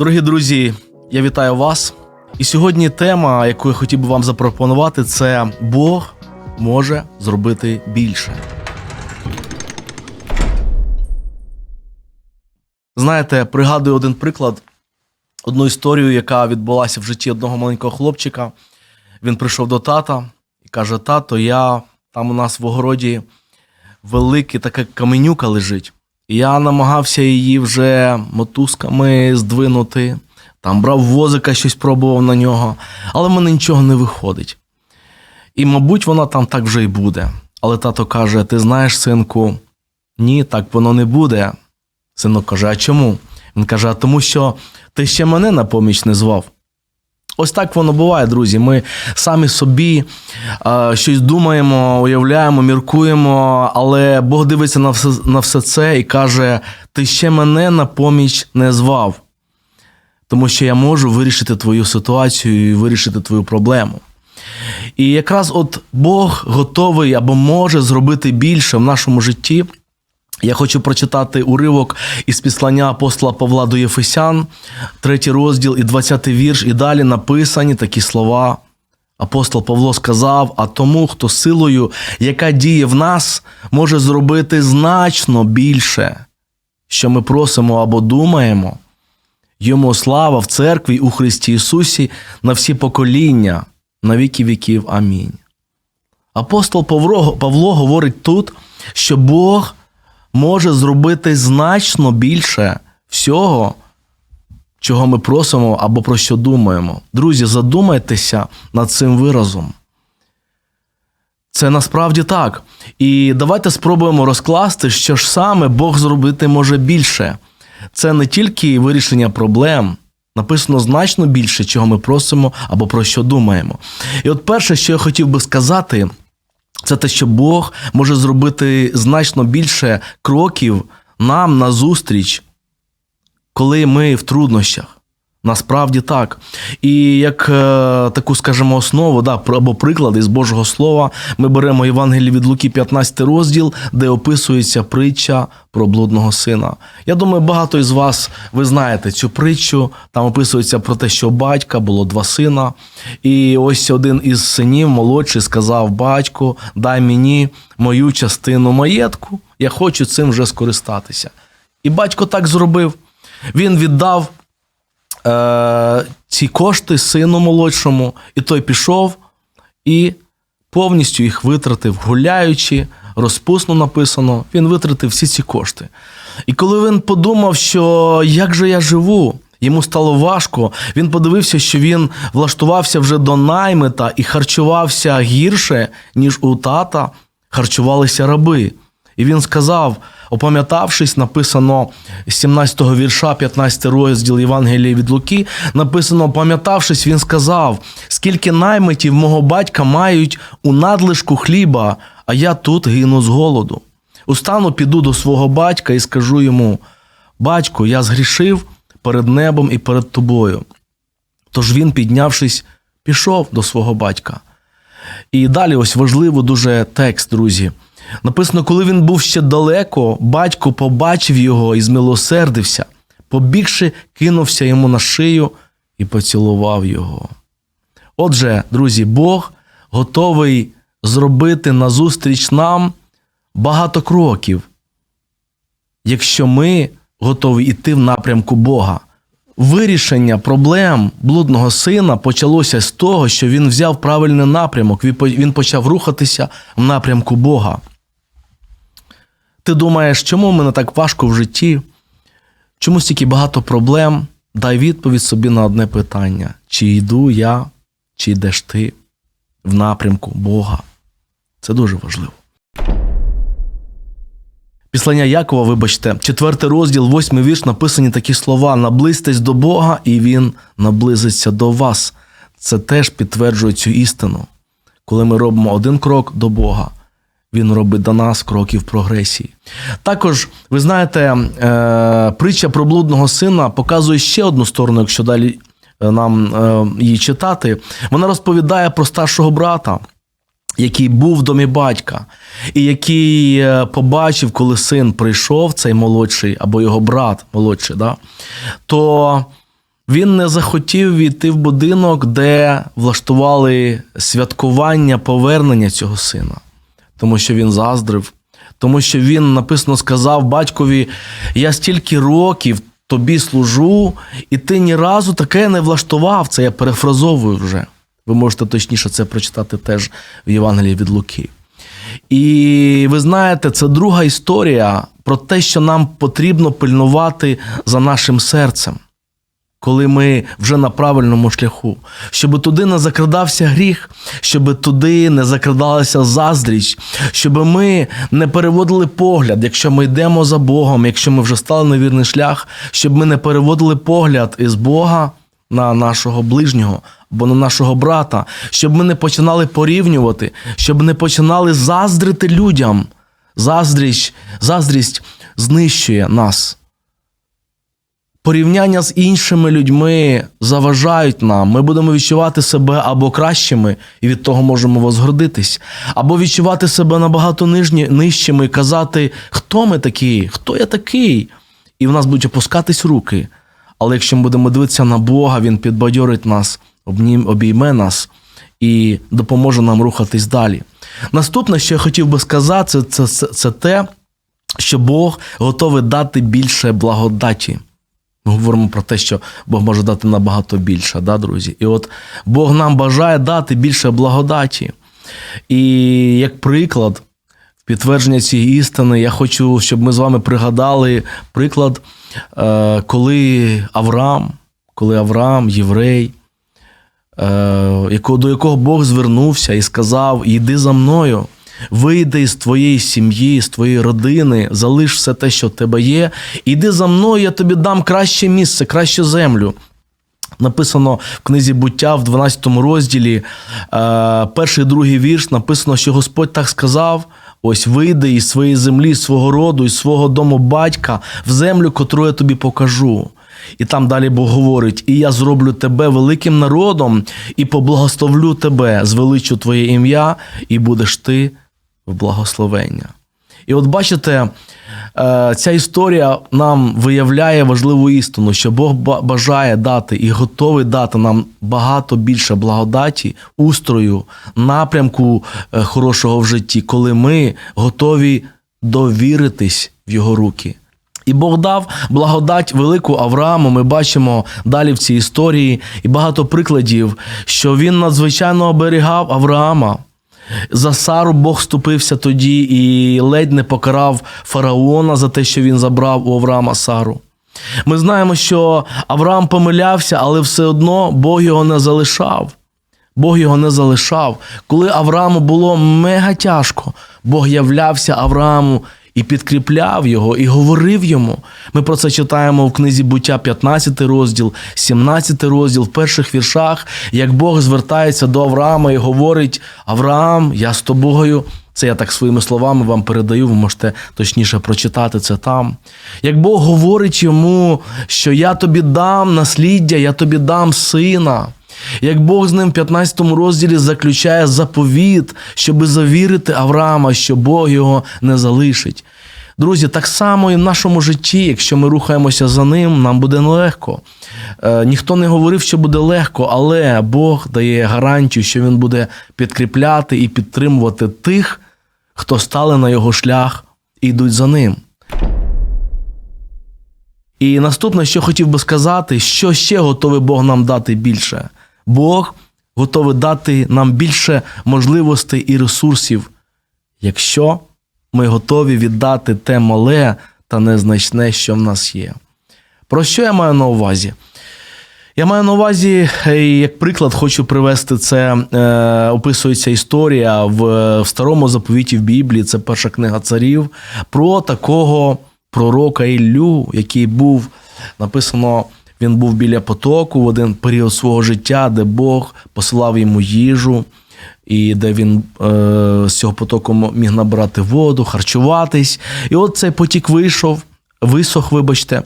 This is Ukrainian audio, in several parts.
Дорогі друзі, я вітаю вас. І сьогодні тема, яку я хотів би вам запропонувати, це Бог може зробити більше. Знаєте, пригадую один приклад, одну історію, яка відбулася в житті одного маленького хлопчика. Він прийшов до тата і каже: Тато, я там у нас в огороді велика така каменюка лежить. Я намагався її вже мотузками здвинути, там брав возика, щось пробував на нього, але в мене нічого не виходить. І, мабуть, вона там так вже й буде. Але тато каже: Ти знаєш, синку, ні, так воно не буде. Синок каже: А чому? Він каже: А тому що ти ще мене на поміч не звав. Ось так воно буває, друзі. Ми самі собі е, щось думаємо, уявляємо, міркуємо, але Бог дивиться на все, на все це і каже: Ти ще мене на поміч не звав, тому що я можу вирішити твою ситуацію і вирішити твою проблему. І якраз от Бог готовий або може зробити більше в нашому житті. Я хочу прочитати уривок із післання апостола Павла до Єфесян, третій розділ і 20 вірш, і далі написані такі слова. Апостол Павло сказав: а тому, хто силою, яка діє в нас, може зробити значно більше, що ми просимо або думаємо. Йому слава в церкві у Христі Ісусі на всі покоління, на віки віків. Амінь. Апостол Павло, Павло говорить тут, що Бог може зробити значно більше всього, чого ми просимо або про що думаємо. Друзі, задумайтеся над цим виразом. Це насправді так. І давайте спробуємо розкласти, що ж саме Бог зробити може більше. Це не тільки вирішення проблем, написано значно більше, чого ми просимо або про що думаємо. І от перше, що я хотів би сказати, це те, що Бог може зробити значно більше кроків нам назустріч, коли ми в труднощах. Насправді так. І як е, таку, скажімо, основу да, або приклад із Божого Слова, ми беремо Євангеліє від Луки, 15 розділ, де описується притча про блудного сина. Я думаю, багато із вас ви знаєте цю притчу. Там описується про те, що батька було два сина. І ось один із синів, молодший, сказав: Батьку, дай мені мою частину маєтку, я хочу цим вже скористатися. І батько так зробив. Він віддав е, ці кошти сину молодшому, і той пішов і повністю їх витратив, гуляючи, розпусно написано, він витратив всі ці кошти. І коли він подумав, що як же я живу, йому стало важко, він подивився, що він влаштувався вже до наймита і харчувався гірше, ніж у тата харчувалися раби. І він сказав, опам'ятавшись, написано 17 го вірша, 15 розділ Євангелія від Луки, написано, опам'ятавшись, він сказав: скільки наймитів мого батька мають у надлишку хліба, а я тут гину з голоду. Устану, піду до свого батька і скажу йому: Батько, я згрішив перед небом і перед тобою. Тож він, піднявшись, пішов до свого батька. І далі ось важливо дуже текст, друзі. Написано, коли він був ще далеко, батько побачив його і змилосердився, побігши, кинувся йому на шию і поцілував його. Отже, друзі, Бог готовий зробити назустріч нам багато кроків, якщо ми готові йти в напрямку Бога. Вирішення проблем блудного сина почалося з того, що він взяв правильний напрямок, він почав рухатися в напрямку Бога. Ти думаєш, чому мене так важко в житті? Чому стільки багато проблем? Дай відповідь собі на одне питання: чи йду я, чи йдеш ти в напрямку Бога? Це дуже важливо. Післання Якова, вибачте, четвертий розділ, восьмий вірш, написані такі слова: наблизьтесь до Бога, і Він наблизиться до вас. Це теж підтверджує цю істину. Коли ми робимо один крок до Бога, Він робить до нас кроки в прогресії. Також, ви знаєте, е, притча про блудного сина показує ще одну сторону, якщо далі нам е, її читати. Вона розповідає про старшого брата який був в домі батька, і який е, побачив, коли син прийшов, цей молодший, або його брат молодший, да, то Він не захотів війти в будинок, де влаштували святкування повернення цього сина, тому що він заздрив, тому що він написано сказав батькові: Я стільки років тобі служу, і ти ні разу таке не влаштував. Це я перефразовую вже. Ви можете точніше це прочитати теж в Євангелії від Луки. І ви знаєте, це друга історія про те, що нам потрібно пильнувати за нашим серцем, коли ми вже на правильному шляху, щоб туди не закрадався гріх, щоб туди не закрадалася заздріч, щоб ми не переводили погляд, якщо ми йдемо за Богом, якщо ми вже стали на вірний шлях, щоб ми не переводили погляд із Бога на нашого ближнього або на нашого брата, щоб ми не починали порівнювати, щоб не починали заздрити людям. Заздрість, заздрість знищує нас. Порівняння з іншими людьми заважають нам. Ми будемо відчувати себе або кращими, і від того можемо возгордитись, або відчувати себе набагато нижні, нижчими і казати, хто ми такі, хто я такий. І в нас будуть опускатись руки. Але якщо ми будемо дивитися на Бога, Він підбадьорить нас, обійме нас і допоможе нам рухатись далі. Наступне, що я хотів би сказати, це, це, це те, що Бог готовий дати більше благодаті. Ми говоримо про те, що Бог може дати набагато більше, да, друзі? І от Бог нам бажає дати більше благодаті. І як приклад, в підтвердження цієї істини, я хочу, щоб ми з вами пригадали приклад, е, коли Авраам, коли Авраам, єврей, е, до якого Бог звернувся і сказав: Йди за мною, вийди з твоєї сім'ї, з твоєї родини, залиш все те, що в тебе є. Іди за мною, я тобі дам краще місце, кращу землю. Написано в книзі буття в 12 розділі, е, перший і другий вірш, написано, що Господь так сказав: ось вийди із своєї землі, з свого роду, із свого дому батька в землю, котру я тобі покажу. І там далі Бог говорить: І я зроблю тебе великим народом, і поблагословлю тебе, звеличу твоє ім'я, і будеш ти в благословення. І от бачите, е, ця історія нам виявляє важливу істину, що Бог бажає дати і готовий дати нам багато більше благодаті, устрою, напрямку е, хорошого в житті, коли ми готові довіритись в його руки. І Бог дав благодать велику Аврааму. Ми бачимо далі в цій історії і багато прикладів, що він надзвичайно оберігав Авраама. За Сару Бог ступився тоді і ледь не покарав фараона за те, що він забрав у Авраама Сару. Ми знаємо, що Авраам помилявся, але все одно Бог його не залишав. Бог його не залишав. Коли Аврааму було мега тяжко, Бог являвся Аврааму і підкріпляв його, і говорив йому. Ми про це читаємо в книзі буття 15 розділ, 17 розділ, в перших віршах, як Бог звертається до Авраама і говорить: Авраам, я з тобою. Це я так своїми словами вам передаю, ви можете точніше прочитати це там. Як Бог говорить йому, що я тобі дам насліддя, я тобі дам сина. Як Бог з ним в 15 розділі заключає заповіт, щоби завірити Авраама, що Бог його не залишить. Друзі, так само і в нашому житті, якщо ми рухаємося за ним, нам буде нелегко. Е, ніхто не говорив, що буде легко, але Бог дає гарантію, що Він буде підкріпляти і підтримувати тих, хто стали на його шлях і йдуть за ним. І наступне, що хотів би сказати, що ще готовий Бог нам дати більше. Бог готовий дати нам більше можливостей і ресурсів, якщо ми готові віддати те мале та незначне, що в нас є. Про що я маю на увазі? Я маю на увазі, е, як приклад, хочу привести це. Е, описується історія в, в старому заповіті в Біблії, це перша книга царів, про такого пророка Іллю, який був написано. Він був біля потоку в один період свого життя, де Бог посилав йому їжу, і де він е, з цього потоку міг набрати воду, харчуватись. І от цей потік вийшов, висох, вибачте,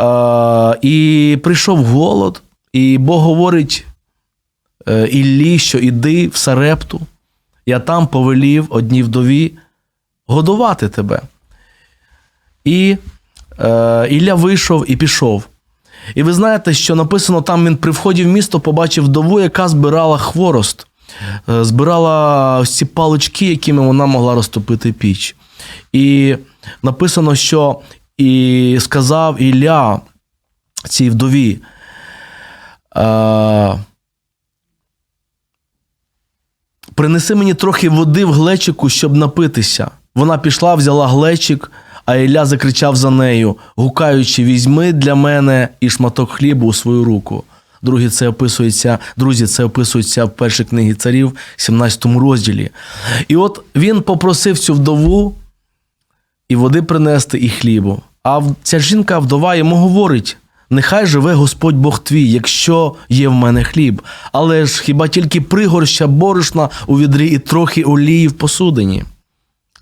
е, і прийшов голод, і Бог говорить е, Іллі, що іди в Сарепту, я там повелів одній вдові годувати тебе. І е, Ілля вийшов і пішов. І ви знаєте, що написано там він при вході в місто побачив вдову, яка збирала хворост, е, збирала ось ці палички, якими вона могла розтопити піч. І написано, що і сказав Ілля цій вдові. Е, Принеси мені трохи води в глечику, щоб напитися. Вона пішла, взяла глечик, а Ілля закричав за нею, гукаючи: візьми для мене і шматок хлібу у свою руку. Друзі, це описується, друзі, це описується в першій книгі царів, 17 розділі. І от він попросив цю вдову і води принести, і хлібу. А ця жінка, вдова, йому говорить: нехай живе Господь Бог твій, якщо є в мене хліб. Але ж хіба тільки пригорща борошна у відрі і трохи олії в посудині.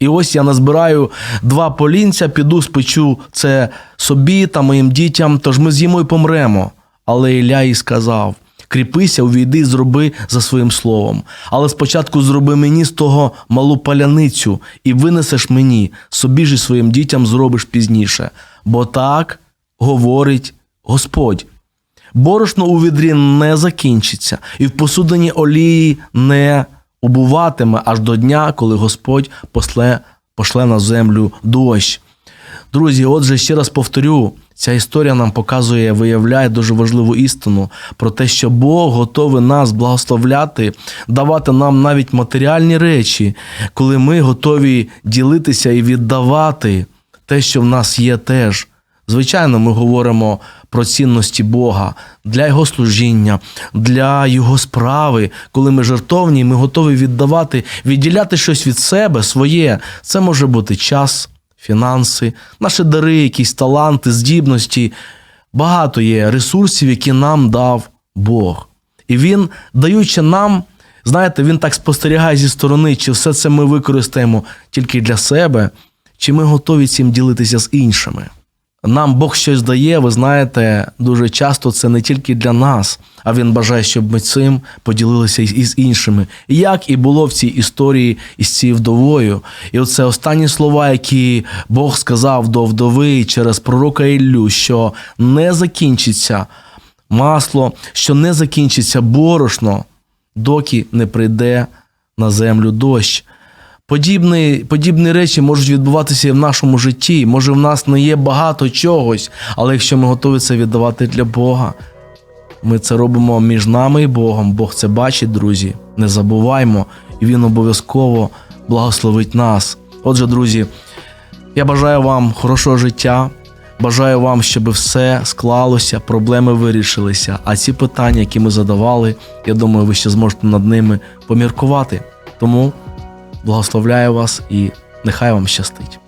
І ось я назбираю два полінця, піду спечу це собі та моїм дітям, тож ми з'їмо і помремо. Але Ілля їй сказав: кріпися, увійди зроби за своїм словом. Але спочатку зроби мені з того малу паляницю і винесеш мені, собі ж і своїм дітям зробиш пізніше. Бо так говорить Господь. Борошно у відрі не закінчиться, і в посудині олії не убуватиме аж до дня, коли Господь после, пошле на землю дощ. Друзі, отже, ще раз повторю, ця історія нам показує, виявляє дуже важливу істину про те, що Бог готовий нас благословляти, давати нам навіть матеріальні речі, коли ми готові ділитися і віддавати те, що в нас є теж. Звичайно, ми говоримо про цінності Бога для Його служіння, для Його справи. Коли ми жертовні, ми готові віддавати, відділяти щось від себе своє. Це може бути час, фінанси, наші дари, якісь таланти, здібності. Багато є ресурсів, які нам дав Бог. І Він, даючи нам, знаєте, він так спостерігає зі сторони, чи все це ми використаємо тільки для себе, чи ми готові цим ділитися з іншими. Нам Бог щось дає, ви знаєте, дуже часто це не тільки для нас, а він бажає, щоб ми цим поділилися із- іншими. Як і було в цій історії із цією вдовою. І оце останні слова, які Бог сказав до вдови через пророка Іллю, що не закінчиться масло, що не закінчиться борошно, доки не прийде на землю дощ. Подібні, подібні речі можуть відбуватися і в нашому житті. Може, в нас не є багато чогось, але якщо ми готові це віддавати для Бога, ми це робимо між нами і Богом. Бог це бачить, друзі. Не забуваймо, і Він обов'язково благословить нас. Отже, друзі, я бажаю вам хорошого життя. Бажаю вам, щоб все склалося, проблеми вирішилися. А ці питання, які ми задавали, я думаю, ви ще зможете над ними поміркувати. Тому благословляю вас і нехай вам щастить.